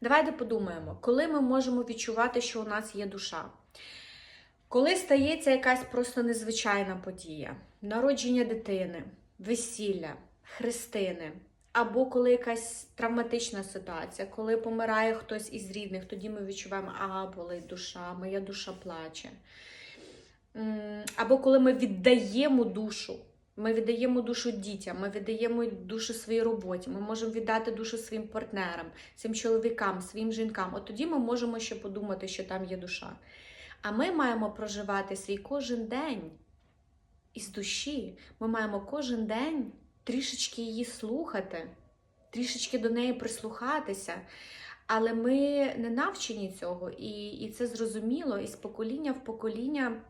Давайте подумаємо, коли ми можемо відчувати, що у нас є душа. Коли стається якась просто незвичайна подія, народження дитини, весілля, хрестини, або коли якась травматична ситуація, коли помирає хтось із рідних, тоді ми відчуваємо, а болить душа, моя душа плаче. Або коли ми віддаємо душу. Ми віддаємо душу дітям, ми віддаємо душу своїй роботі, ми можемо віддати душу своїм партнерам, своїм чоловікам, своїм жінкам. От тоді ми можемо ще подумати, що там є душа. А ми маємо проживати свій кожен день із душі. Ми маємо кожен день трішечки її слухати, трішечки до неї прислухатися. Але ми не навчені цього, і, і це зрозуміло, і з покоління в покоління.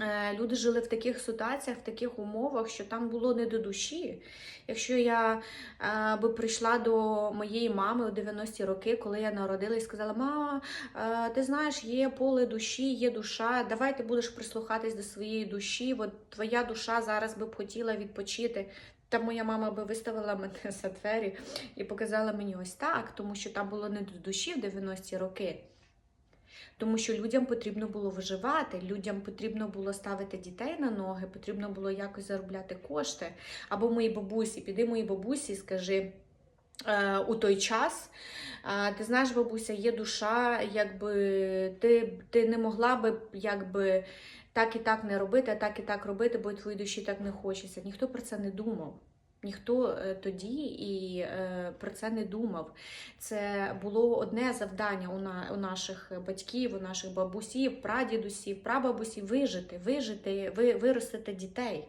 Е, Люди жили в таких ситуаціях, в таких умовах, що там було не до душі. Якщо я е, би прийшла до моєї мами у 90-ті роки, коли я народила і сказала: Мама, е, ти знаєш, є поле душі, є душа, давай ти будеш прислухатись до своєї душі, от твоя душа зараз би хотіла відпочити. Та моя мама би виставила мене за двері і показала мені ось так, тому що там було не до душі в 90-ті роки. Тому що людям потрібно було виживати, людям потрібно було ставити дітей на ноги, потрібно було якось заробляти кошти. Або моїй бабусі, піди моїй бабусі, скажи. е, У той час, е, ти знаєш, бабуся, є душа, якби ти, ти не могла би якби так і так не робити, а так і так робити, бо твоїй душі так не хочеться. Ніхто про це не думав. Ніхто е, тоді і е, про це не думав. Це було одне завдання у, на, наших батьків, у наших бабусів, прадідусів, прабабусів вижити, вижити, ви, виростити дітей.